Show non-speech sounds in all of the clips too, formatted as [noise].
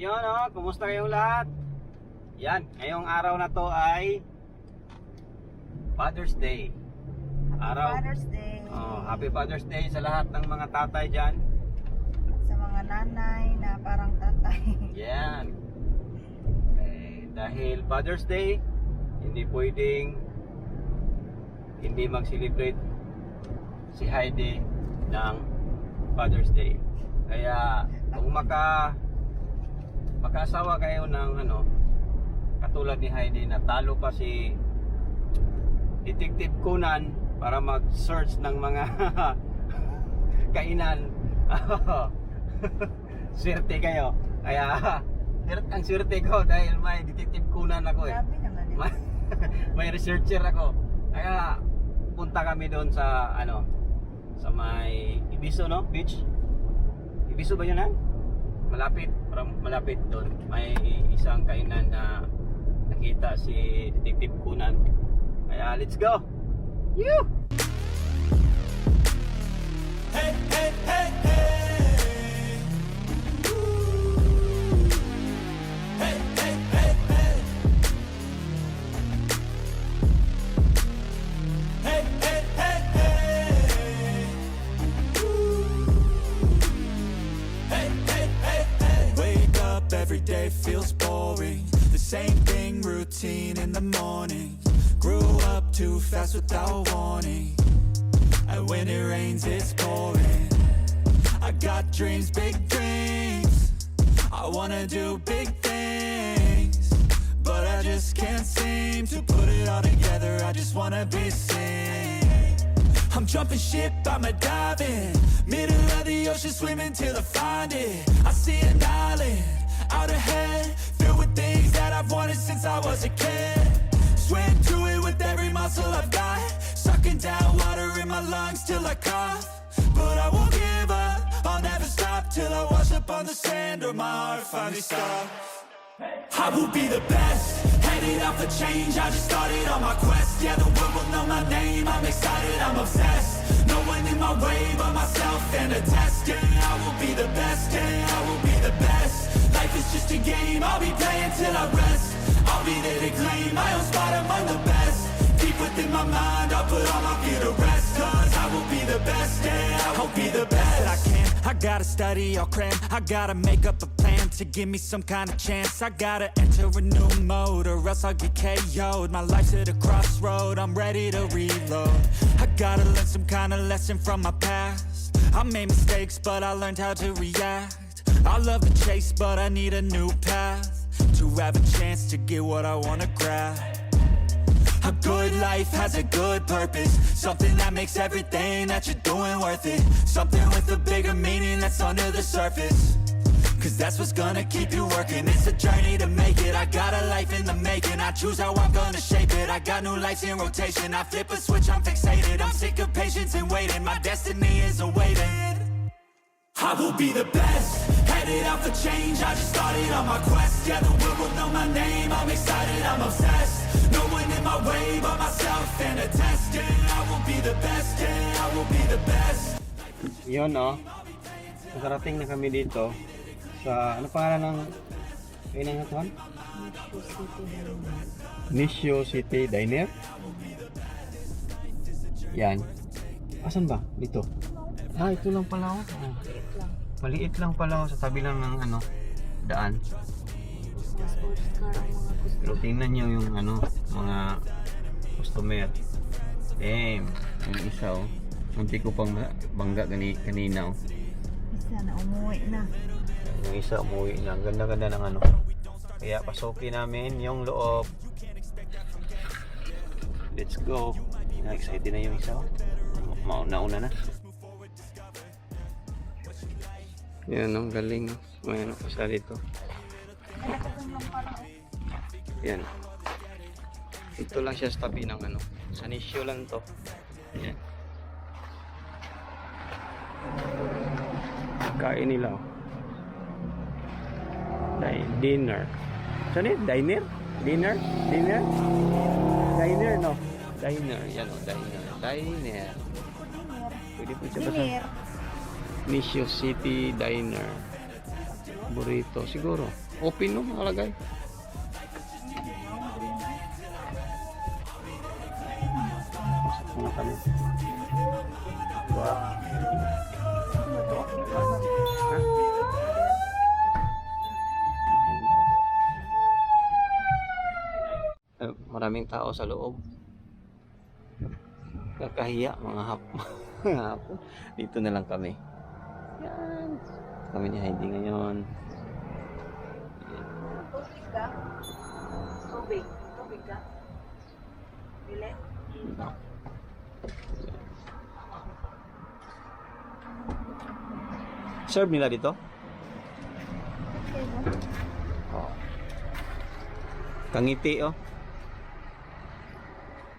Yun o, kumusta kayong lahat? Yan, ngayong araw na to ay Father's Day. Araw. Father's Day. Oh, happy Father's Day sa lahat ng mga tatay dyan. Sa mga nanay na parang tatay. [laughs] Yan. Eh, dahil Father's Day, hindi pwedeng hindi mag-celebrate si Heidi ng Father's Day. Kaya kung maka makasawa kayo ng ano katulad ni Heidi na talo pa si Detective Conan para mag-search ng mga [laughs] kainan. [laughs] Swerte kayo. Kaya ang swerte ko dahil may Detective Conan ako eh. Eh. May, [laughs] may researcher ako. Kaya punta kami doon sa ano sa may Ibiso no beach. Ibiso ba yun ha? Malapit, malapit doon. May isang kainan na nakita si Detective Conan. Kaya let's go. You. Hey, hey, hey. Without warning. And when it rains, it's pouring. I got dreams, big dreams. I wanna do big things. But I just can't seem to put it all together. I just wanna be seen. I'm jumping ship, I'm a diving. Middle of the ocean, swimming till I find it. I see an island out ahead, filled with things that I've wanted since I was a kid. Swim through it with every muscle I've got. Sucking down water in my lungs till I cough. But I won't give up, I'll never stop till I wash up on the sand or my heart finally stops. I will be the best, headed out for change. I just started on my quest. Yeah, the world will know my name. I'm excited, I'm obsessed. No one in my way but myself and a test. Yeah, I will be the best. Yeah, I will be the best. Life is just a game. I'll be playing till I rest. I'll be there to claim my own spot among the best. Deep within my mind, I'll put all my fear to rest. Cause I will be the best. Yeah, I will be the best. I can. I gotta study, I'll cram. I gotta make up a plan to give me some kind of chance. I gotta enter a new mode or else I'll get KO'd. My life's at a crossroad, I'm ready to reload. I gotta learn some kind of lesson from my past. I made mistakes, but I learned how to react. I love the chase, but I need a new path to have a chance to get what I wanna grab. A good life has a good purpose. Something that makes everything that you're doing worth it. Something with a bigger meaning that's under the surface. Cause that's what's gonna keep you working. It's a journey to make it. I got a life in the making. I choose how I'm gonna shape it. I got new lights in rotation. I flip a switch, I'm fixated. I'm sick of patience and waiting. My destiny is awaiting I will be the best, headed out for change I just started on my quest Yeah, the world will know my name I'm excited, I'm obsessed No one in my way but myself and a test Yeah, I will be the best, yeah, I will be the best Yun no. Nakarating na kami dito sa ano pangalan ng kainan na tuhan? Nisyo City Diner. Yan. Asan ba? Dito. Ah, ito lang pala oh. oh. Maliit lang pala oh, sa tabi lang ng ano daan. Pero tingnan nyo yung ano, mga customer. Damn, yung isa oh. Munti ko pang bangga gani, kanina oh. Isa na umuwi na. Yung isa umuwi na. Ang ganda-ganda ng ano. Kaya pasukin namin yung loob. Let's go. Na-excited na yung isa oh. Ma- Nauna na. Yan, ang galing. May ano pa siya dito. Yan. Ito lang siya sa tabi ng ano. Sa lang to. Yan. Kain nila oh. Di- dinner. Saan yun? Diner? Dinner? Dinner? Diner, no? Diner. Yan o, diner. Diner. Pwede po siya basta. Dinner. Nisio City Diner. Burrito. Siguro. Open no, nakalagay. Kami. Wow. Eh, maraming tao sa loob. Kakahiya mga hap. [laughs] Dito na lang kami. Yan. Kami ni Heidi ngayon. Tubig ka? Tubig. Tubig ka? Bili? Serve nila dito? Oo. Kangiti oh.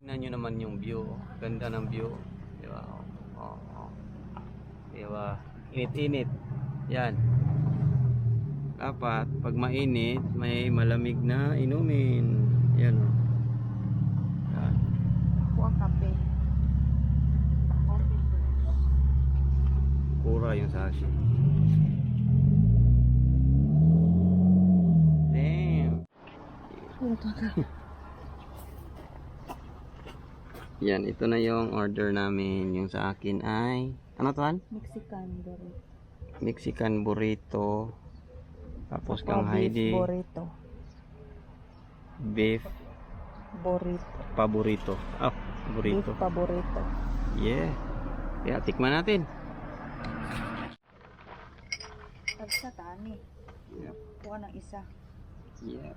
Tingnan nyo naman yung view. oh. Ganda ng view. Di ba? Oo. Oh, Di ba? Init-init. Yan. Dapat, pag mainit, may malamig na inumin. Yan oh. Yan. Kuha kape. Kura yung sashi. Damn. [laughs] Yan, ito na yung order namin. Yung sa akin ay, ano to Han? Mexican burrito. Mexican burrito. Tapos kang Saka beef Heidi, burrito. beef Burrito. paborito. Ah, burrito. Beef paborito. Yeah. Kaya tikman natin. Tagsa tani. Yep. Kuha ng isa. Yeah.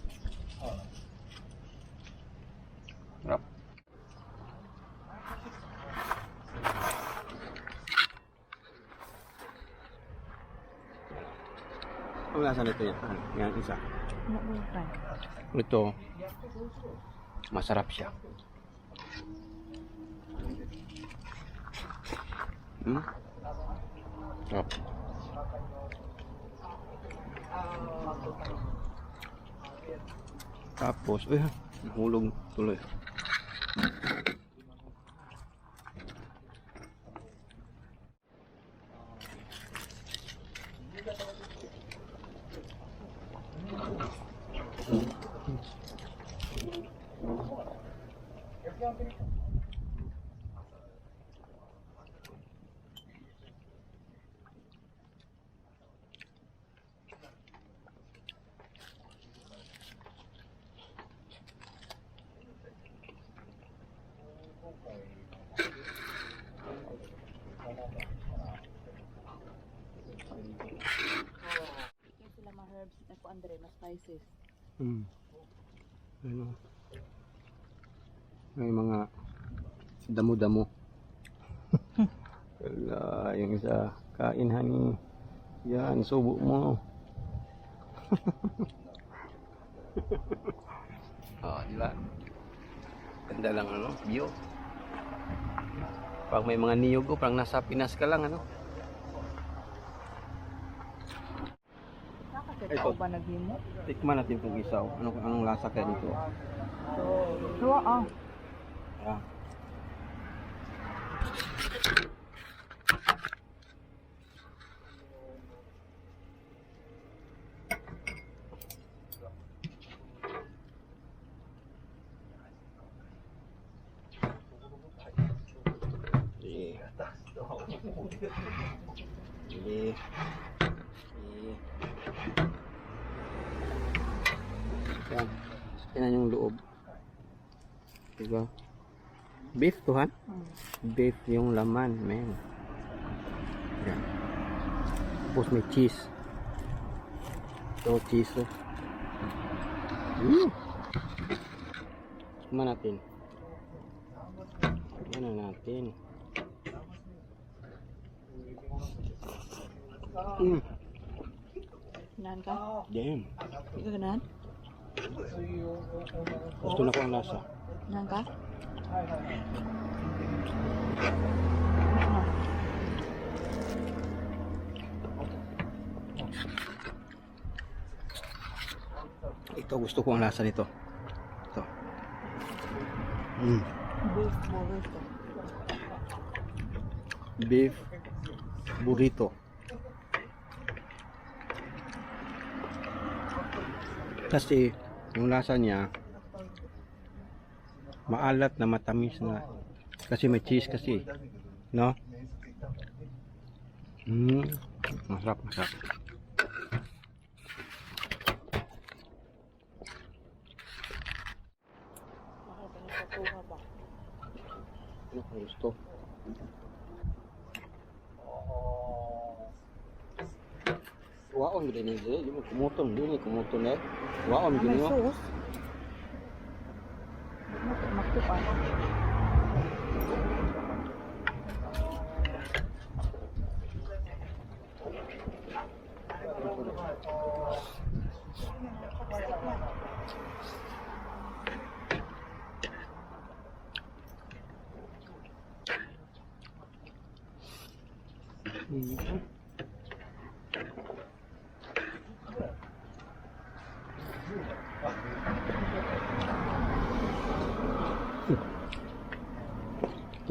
lasa nito yan. Yan isa. Ito, masarap siya. Hmm? Sarap. Tapos, eh, nahulog tuloy. Kaya herbs. Ako Andre, mas spices. Hmm. Ano? May mga damo-damo. [laughs] Wala, yung isa, kain hani. Yan, subo mo. [laughs] oh, di ba? Ganda lang ano, view. Pag may mga niyog ko, parang nasa Pinas ka lang ano. Ito. ba naghimo? Tikman natin itong isaw. Ano, anong lasa kaya dito? Kuha ah. Ah. Sige. Yan yung loob. Diba? Beef tuhan? Hmm. Beef yung laman, men. Yan. Tapos may cheese. So, cheese. Oh. Mm. Tikman natin. Tikman na natin. Mm. Ganahan ka? Damn. Hindi ka ganahan? Gusto na ko ang lasa. Ganahan ka? Ito gusto ko ang lasa nito. Ito. Mm. Beef burrito. Beef burrito. Kasi yung lasa niya maalat na matamis na. Kasi may cheese kasi no? Mm, masarap masarap. Ano gusto Waon gid ni di mo kumuton di ni kumuton eh. Waon gid mo. sauce. Magtupan. Mm.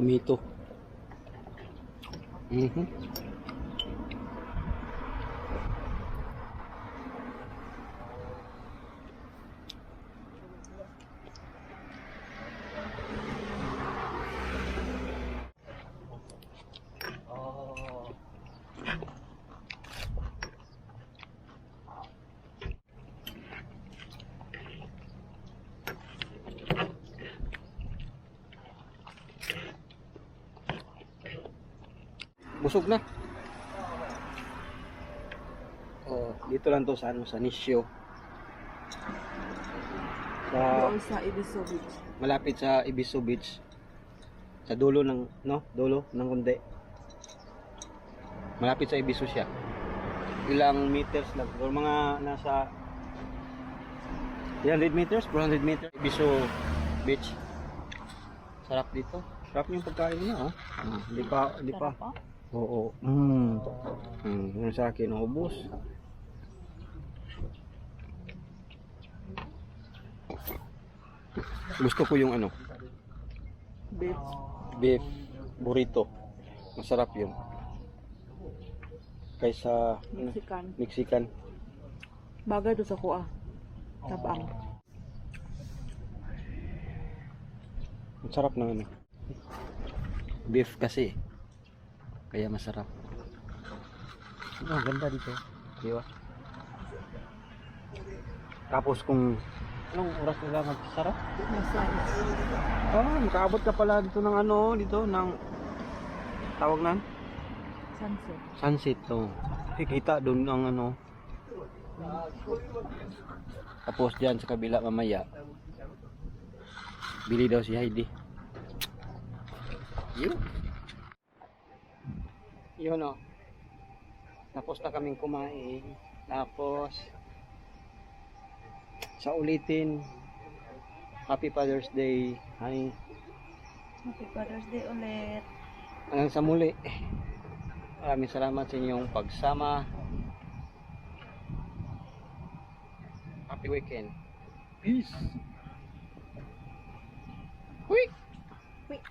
Tomato. Mhm. Busog na. Oh, dito lang to sa ano sa Nisyo. Sa Doon sa Ibiso Beach. malapit sa Ibiso Beach. Sa dulo ng no, dulo ng kundi. Malapit sa Ibiso siya. Ilang meters lang, or mga nasa 300 meters, 400 meters Ibiso Beach. Sarap dito. Sarap yung pagkain niya, oh. Ah, Hindi pa, hindi pa. Oo. Mm. Mm, yung sa akin, ubos. Gusto ko yung ano, Beef. beef burrito. Masarap yun. Kaysa ano, Mexican. Mexican. Bagay to sa kuha. Tabang. Ang sarap ng ano. Beef kasi. Kaya masarap. Oh, ganda dito. Di ba? Tapos kung anong oras nila magsarap? Ah, makaabot ka pala dito ng ano, dito ng tawag nan Sunset. sunset to. Kikita doon ang ano. Tapos diyan sa kabila mamaya. Bili daw si Heidi. Yun. Yun o. Tapos na kaming kumain. Tapos sa ulitin Happy Father's Day. Honey. Happy Father's Day ulit. Hanggang sa muli. Maraming salamat sa inyong pagsama. Happy weekend. Peace. Quick. Quick.